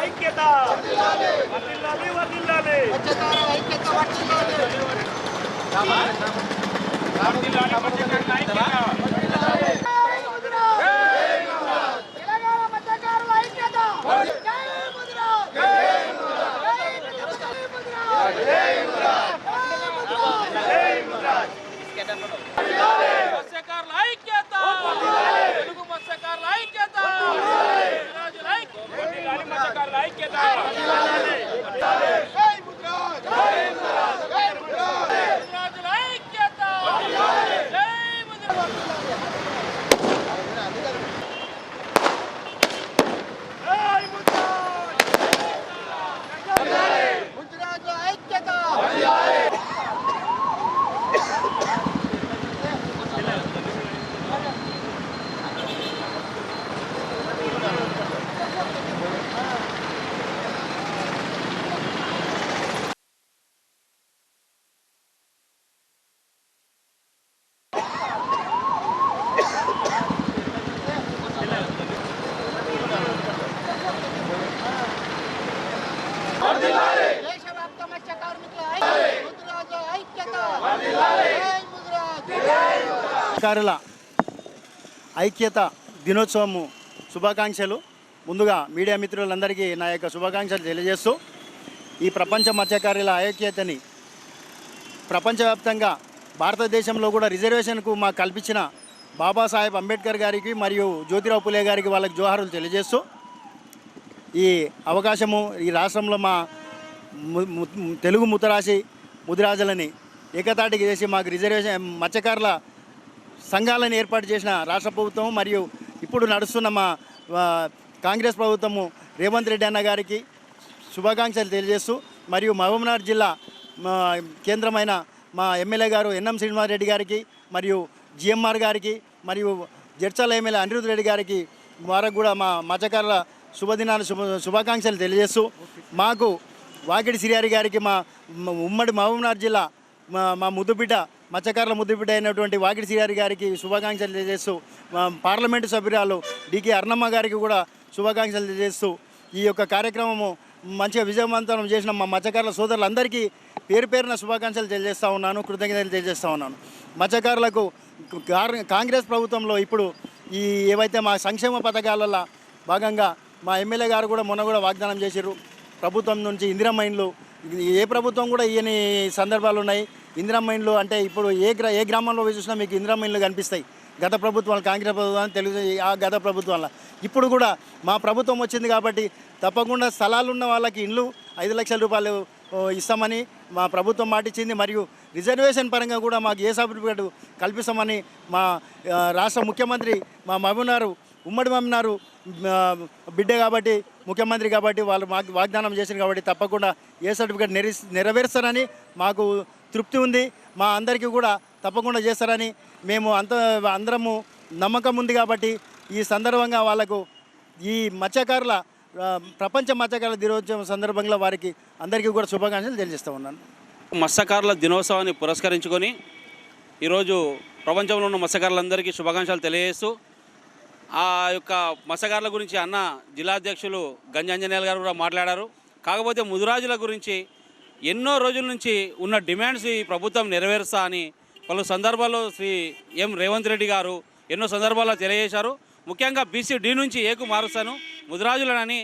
ఐక్యత వర్ధిల్లాలి వర్ధిల్లాలి తెలంగాణ మత్స్యకారుల ఐక్యత జై ముదిరాజ్ జై ముదిరాజ్ జై ముదిరాజ్ జై ముదిరాజ్ మత్స్యకారుల ఐక్యత తెలుగు మత్స్యకారుల ఐక్యత రాజుల ఐక్యత వర్ధిల్లాలి మత్స్యకారుల ఐక్యత రాజుల ఐక్యత జై ముదిరాజ్ జై ముద్రాజ్ ముదిరాజుల ఐక్యత దేశవ్యాప్త మత్స్య కార్మికుల ఐక్యత అధికారుల ఐక్యత దినోత్సవము శుభాకాంక్షలు. ముందుగా మీడియా మిత్రులందరికీ నా యొక్క శుభాకాంక్షలు తెలియజేస్తూ ఈ ప్రపంచ మత్స్యకారుల ఐక్యతని ప్రపంచవ్యాప్తంగా భారతదేశంలో కూడా రిజర్వేషన్కు మాకు కల్పించిన బాబాసాహెబ్ అంబేద్కర్ గారికి మరియు జ్యోతిరావు పులే గారికి వాళ్ళకి జోహారులు తెలియజేస్తూ ఈ అవకాశము ఈ రాష్ట్రంలో మా తెలుగు ముతరాశి ముదిరాజులని ఏకతాటికి చేసి మాకు రిజర్వేషన్ మత్స్యకారుల సంఘాలను ఏర్పాటు చేసిన రాష్ట్ర ప్రభుత్వం మరియు ఇప్పుడు నడుస్తున్న మా కాంగ్రెస్ ప్రభుత్వము రేవంత్ రెడ్డి అన్న గారికి శుభాకాంక్షలు తెలియజేస్తూ మరియు మహబూబ్నగర్ జిల్లా మా కేంద్రమైన మా ఎమ్మెల్యే గారు ఎన్ఎం శ్రీనివాసరెడ్డి గారికి మరియు జిఎంఆర్ గారికి మరియు జడ్చల ఎమ్మెల్యే అనిరుద్ రెడ్డి గారికి వారికి కూడా మా మత్స్యకారుల శుభదినాలు శుభ శుభాకాంక్షలు తెలియజేస్తూ మాకు వాకిడి సిరియారి గారికి మా ఉమ్మడి మహబూబ్నగర్ జిల్లా మా మా ముద్దుబిడ్డ మత్స్యకారుల ముద్దుబిడ్డ అయినటువంటి వాకిడి సిరియారి గారికి శుభాకాంక్షలు తెలియజేస్తూ పార్లమెంటు సభ్యురాలు డికే అర్ణమ్మ గారికి కూడా శుభాకాంక్షలు తెలియజేస్తూ ఈ యొక్క కార్యక్రమము మంచిగా విజయవంతం చేసిన మా మత్స్యకారుల సోదరులందరికీ పేరు పేరున శుభాకాంక్షలు తెలియజేస్తూ ఉన్నాను కృతజ్ఞతలు తెలియజేస్తూ ఉన్నాను. మత్స్యకారులకు కాంగ్రెస్ ప్రభుత్వంలో ఇప్పుడు ఈ ఏవైతే మా సంక్షేమ పథకాలలో భాగంగా మా ఎమ్మెల్యే గారు కూడా మొన్న కూడా వాగ్దానం చేశారు ప్రభుత్వం నుంచి ఇందిరా మైన్లు ఏ ప్రభుత్వం కూడా ఇయని సందర్భాలు ఉన్నాయి. ఇందిరా మైన్లు అంటే ఇప్పుడు ఏ గ్రా ఏ గ్రామంలో చూసినా మీకు ఇందిరా మైన్లు కనిపిస్తాయి. గత ప్రభుత్వాలు కాంగ్రెస్ ప్రభుత్వం తెలుగు ఆ గత ప్రభుత్వాల. ఇప్పుడు కూడా మా ప్రభుత్వం వచ్చింది కాబట్టి తప్పకుండా స్థలాలు ఉన్న వాళ్ళకి ఇండ్లు ఐదు లక్షల రూపాయలు ఇస్తామని మా ప్రభుత్వం మాటిచ్చింది. మరియు రిజర్వేషన్ పరంగా కూడా మాకు ఏ సర్టిఫికేట్ కల్పిస్తామని మా రాష్ట్ర ముఖ్యమంత్రి మా మహబూబ్నగర్ ఉమ్మడి మహబూబ్నగర్ బిడ్డ కాబట్టి ముఖ్యమంత్రి కాబట్టి వాళ్ళు మాకు వాగ్దానం చేశారు కాబట్టి తప్పకుండా ఏ సర్టిఫికేట్ నెరి నెరవేరుస్తారని మాకు తృప్తి ఉంది. మా అందరికీ కూడా తప్పకుండా చేస్తారని మేము అంత అందరము నమ్మకం ఉంది కాబట్టి ఈ సందర్భంగా వాళ్ళకు ఈ మత్స్యకారుల ప్రపంచ మత్స్యకారుల దినోత్సవం సందర్భంగా వారికి అందరికీ కూడా శుభాకాంక్షలు తెలియజేస్తూ ఉన్నాను. మత్స్యకారుల దినోత్సవాన్ని పురస్కరించుకొని ఈరోజు ప్రపంచంలో ఉన్న మత్స్యకారులందరికీ శుభాకాంక్షలు తెలియజేస్తూ ఆ యొక్క మత్స్యకారుల గురించి అన్న జిల్లా అధ్యక్షులు గంజాంజనేయులు గారు కూడా మాట్లాడారు. కాకపోతే ముదురాజుల గురించి ఎన్నో రోజుల నుంచి ఉన్న డిమాండ్స్ ఈ ప్రభుత్వం నెరవేరుస్తా అని పలు సందర్భాల్లో శ్రీ ఎం రేవంత్ రెడ్డి గారు ఎన్నో సందర్భాల్లో తెలియజేశారు. ముఖ్యంగా బీసీ డి నుంచి ఏకు మారుస్తాను ముదురాజులనని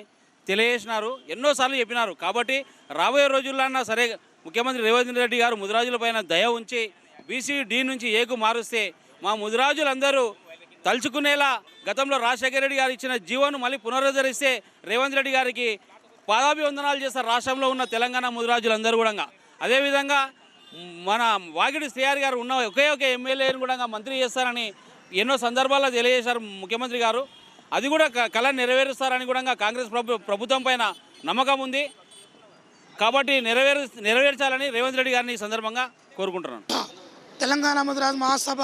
తెలియజేసినారు. ఎన్నోసార్లు చెప్పినారు. కాబట్టి రాబోయే రోజుల్లో సరే ముఖ్యమంత్రి రేవంత్ రెడ్డి గారు ముదిరాజులపైన దయ ఉంచి బీసీ డి నుంచి ఏకు మారుస్తే మా ముదిరాజులందరూ తలుచుకునేలా గతంలో రాజశేఖర రెడ్డి గారు ఇచ్చిన జీవోను మళ్ళీ పునరుద్ధరిస్తే రేవంత్ రెడ్డి గారికి పాదాభివందనాలు చేస్తారు రాష్ట్రంలో ఉన్న తెలంగాణ ముదిరాజులందరూ కూడా. అదేవిధంగా మన వాగిడి శ్రీఆర్ గారు ఉన్న ఒకే ఒక ఎమ్మెల్యేని కూడా మంత్రి చేస్తారని ఎన్నో సందర్భాల్లో తెలియజేశారు ముఖ్యమంత్రి గారు. అది కూడా క- కళ నెరవేరుస్తారని కూడా కాంగ్రెస్ ప్రభు ప్రభుత్వం పైన నమ్మకం ఉంది. కాబట్టి నెరవేరు నెరవేర్చాలని రేవంత్ రెడ్డి గారిని ఈ సందర్భంగా కోరుకుంటున్నాను. తెలంగాణ ముదిరాజ్ మహాసభ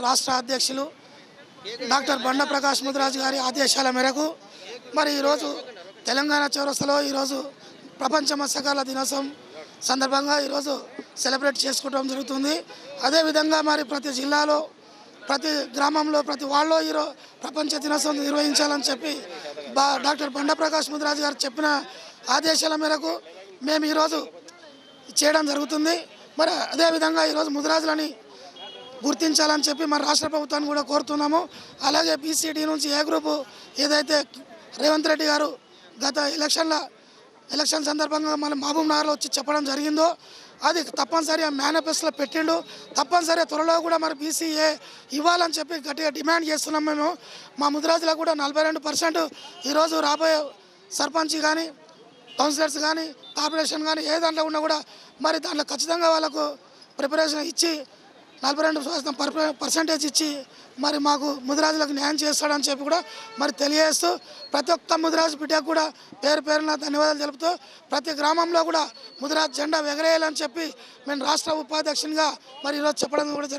రాష్ట్ర అధ్యక్షులు డాక్టర్ బండ ప్రకాష్ ముద్రాజు గారి ఆదేశాల మేరకు మరి ఈరోజు తెలంగాణ చౌరస్తలో ఈరోజు ప్రపంచ మత్స్యకారుల దినోత్సవం సందర్భంగా ఈరోజు సెలబ్రేట్ చేసుకోవడం జరుగుతుంది. అదేవిధంగా మరి ప్రతి జిల్లాలో ప్రతి గ్రామంలో ప్రతి వాళ్ళలో ఈరోజు ప్రపంచ దినోత్సవం నిర్వహించాలని చెప్పి బా డాక్టర్ బండ ప్రకాష్ ముదిరాజు గారు చెప్పిన ఆదేశాల మేరకు మేము ఈరోజు చేయడం జరుగుతుంది. మరి అదేవిధంగా ఈరోజు ముదిరాజులని గుర్తించాలని చెప్పి మన రాష్ట్ర ప్రభుత్వాన్ని కూడా కోరుతున్నాము. అలాగే బీసీడీ నుంచి ఏ గ్రూపు ఏదైతే రేవంత్ రెడ్డి గారు గత ఎలక్షన్ల ఎలక్షన్ సందర్భంగా మన మహబూబ్ నగర్లో వచ్చి చెప్పడం జరిగిందో అది తప్పనిసరిగా మేనిఫెస్టోలో పెట్టిండు. తప్పనిసరిగా త్వరలో కూడా మరి బీసీఏ ఇవ్వాలని చెప్పి గట్టిగా డిమాండ్ చేస్తున్నాం మేము. మా ముదిరాజులకు కూడా నలభై రెండు పర్సెంట్ ఈరోజు రాబోయే సర్పంచ్ కానీ కౌన్సిలర్స్ కానీ కార్పొరేషన్ కానీ ఏ దాంట్లో ఉన్నా కూడా మరి దాంట్లో ఖచ్చితంగా వాళ్ళకు ప్రిపరేషన్ ఇచ్చి నలభై రెండు శాతం పర్సంటేజ్ పర్సెంటేజ్ ఇచ్చి మరి మాకు ముదిరాజులకు న్యాయం చేస్తాడని చెప్పి కూడా మరి తెలియజేస్తూ ప్రతి ఒక్క ముదిరాజు బిడ్డకు కూడా పేరు పేరున ధన్యవాదాలు తెలుపుతూ ప్రతి గ్రామంలో కూడా ముదిరాజ్ జెండా ఎగరేయాలని చెప్పి మేము రాష్ట్ర ఉపాధ్యక్షునిగా మరి ఈరోజు చెప్పడం కూడా